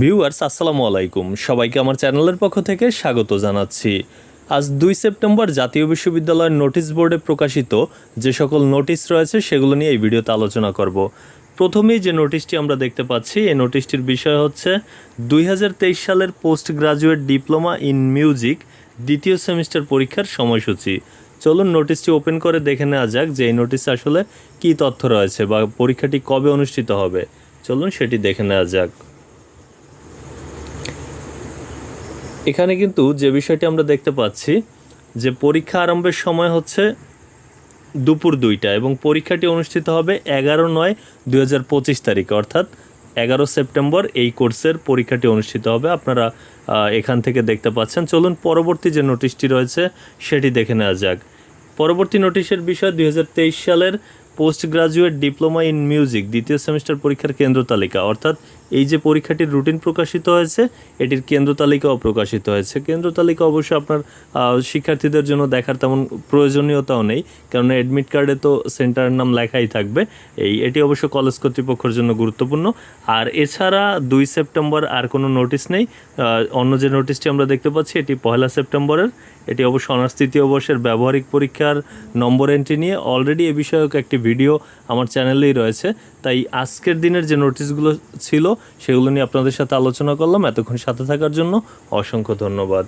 Viewers, আসসালামু আলাইকুম। সবাইকে আমার চ্যানেলের পক্ষ থেকে স্বাগত জানাচ্ছি। আজ দুই সেপ্টেম্বর জাতীয় বিশ্ববিদ্যালয়ের নোটিশ বোর্ডে প্রকাশিত যে সকল নোটিশ রয়েছে, সেগুলো নিয়ে এই ভিডিওতে আলোচনা করব। প্রথমেই যে নোটিশটি আমরা দেখতে পাচ্ছি, এই নোটিশটির বিষয় হচ্ছে দুই হাজার তেইশ সালের post graduate diploma in music দ্বিতীয় সেমিস্টার পরীক্ষার সময়সূচি। চলুন নোটিশটি ওপেন করে দেখে নেওয়া যাক যে এই নোটিশে আসলে কী তথ্য রয়েছে বা পরীক্ষাটি কবে অনুষ্ঠিত হবে। চলুন সেটি দেখে নেওয়া যাক। এখানে কিন্তু যে বিষয়টি আমরা দেখতে পাচ্ছি, যে পরীক্ষা আরম্ভের সময় হচ্ছে দুপুর দুইটা এবং পরীক্ষাটি অনুষ্ঠিত হবে এগারো নয় দু তারিখে, অর্থাৎ এগারো সেপ্টেম্বর এই কোর্সের পরীক্ষাটি অনুষ্ঠিত হবে। আপনারা এখান থেকে দেখতে পাচ্ছেন। চলুন পরবর্তী যে নোটিশটি রয়েছে সেটি দেখে নেওয়া যাক। পরবর্তী নোটিশের বিষয়, দুই হাজার তেইশ সালের post graduate diploma in music, দ্বিতীয় সেমিস্টার পরীক্ষার কেন্দ্র তালিকা, অর্থাৎ এই যে পরীক্ষাটির রুটিন প্রকাশিত হয়েছে, এটির কেন্দ্র তালিকাও প্রকাশিত হয়েছে। কেন্দ্র তালিকা অবশ্য আপনার শিক্ষার্থীদের জন্য দেখার তেমন প্রয়োজনীয়তাও নেই, কারণ অ্যাডমিট কার্ডে তো সেন্টারের নাম লেখাই থাকবে। এই, এটি অবশ্য কলেজ কর্তৃপক্ষের জন্য গুরুত্বপূর্ণ। আর এছাড়া দুই সেপ্টেম্বর আর কোনো নোটিশ নেই। অন্য যে নোটিশটি আমরা দেখতে পাচ্ছি, এটি পয়লা সেপ্টেম্বরের। এটি অবশ্য অনার্স তৃতীয় বর্ষের ব্যবহারিক পরীক্ষার নম্বর এন্ট্রি নিয়ে অলরেডি এ বিষয়ক একটি ভিডিও আমার চ্যানেলেই রয়েছে। তাই আজকের দিনের যে নোটিশগুলো ছিল সেগুলো নিয়ে আপনাদের সাথে আলোচনা করলাম। এতক্ষণ সাথে থাকার জন্য অসংখ্য ধন্যবাদ।